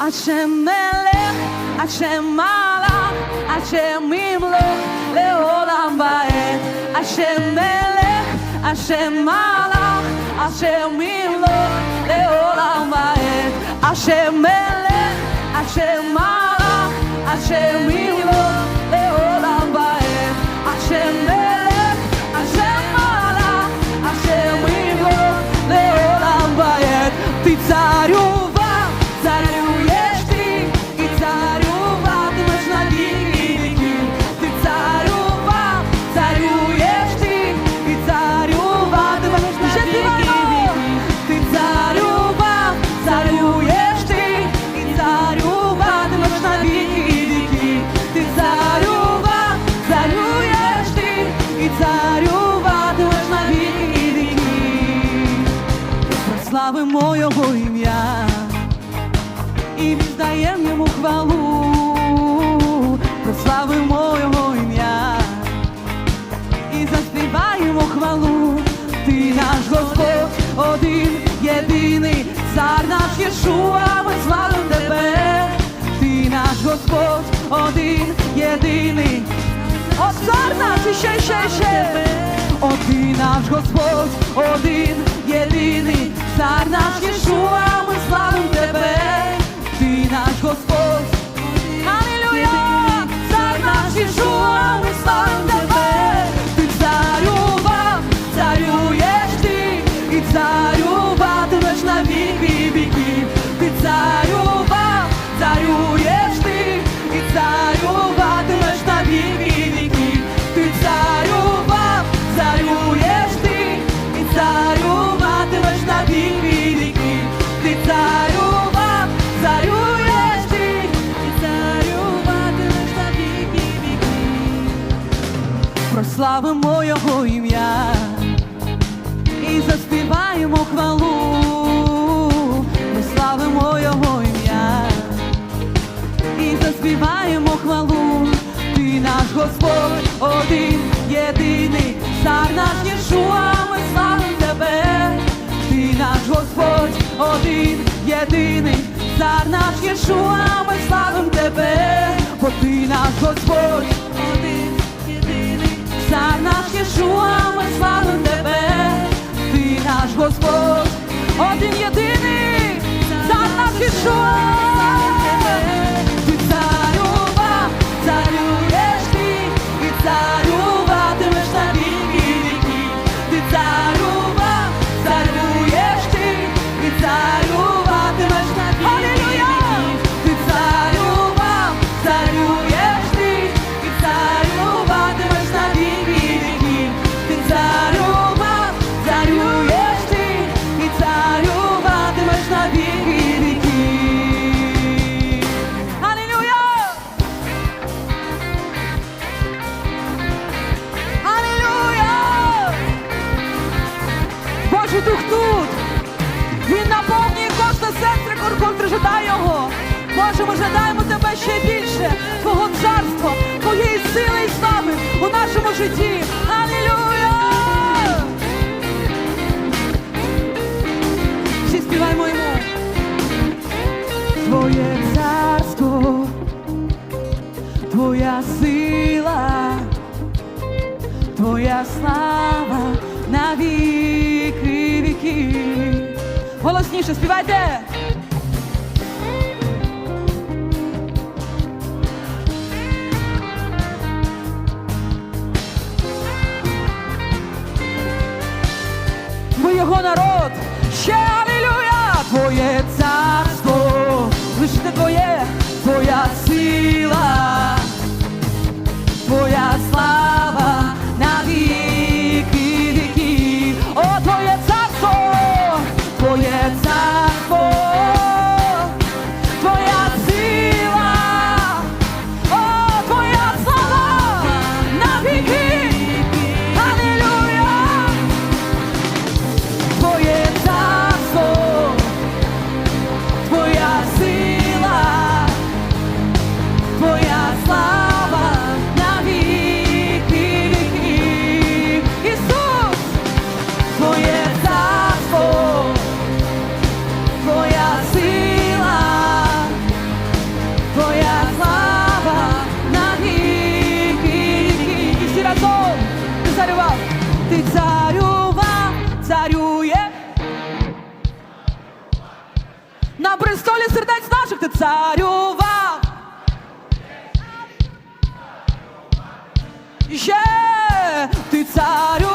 השם מלך, השם מלך, השם ימלוך לעולם ועד. השם מלך, השם מלך, השם ימלוך לעולם ועד. השם מלך, השם מלך, השם ימלוך один єдиний, Отцар цар наш, і ще, ще, ще. О, ти наш Господь, один єдиний, цар наш Єшуа, Прославимо Його ім'я і заспіваємо хвалу. Ми славимо Його ім'я і заспіваємо хвалу. Ти наш Господь, один єдиний, цар наш Єшуа, ми славим тебе. Ти наш Господь, один єдиний, цар наш Єшуа, ми славим тебе, бо ти наш Господь, один Єшуа, ми славим тебе. Ти наш Господь, один єдиний, за нас Єшуа. Божий дух тут! Він наповнює кожне серце, кор- котре жадає його. Боже, ми жадаємо тебе ще більше, Твого царства, Твоєї сили і слави у нашому житті. Алілуя! Всі співаємо йому. Твоє царство, Твоя сила, Твоя слава на віки. Голосніше співайте. Ми його народ. царює. На престолі сердець наших ти царював. Ще ти царю.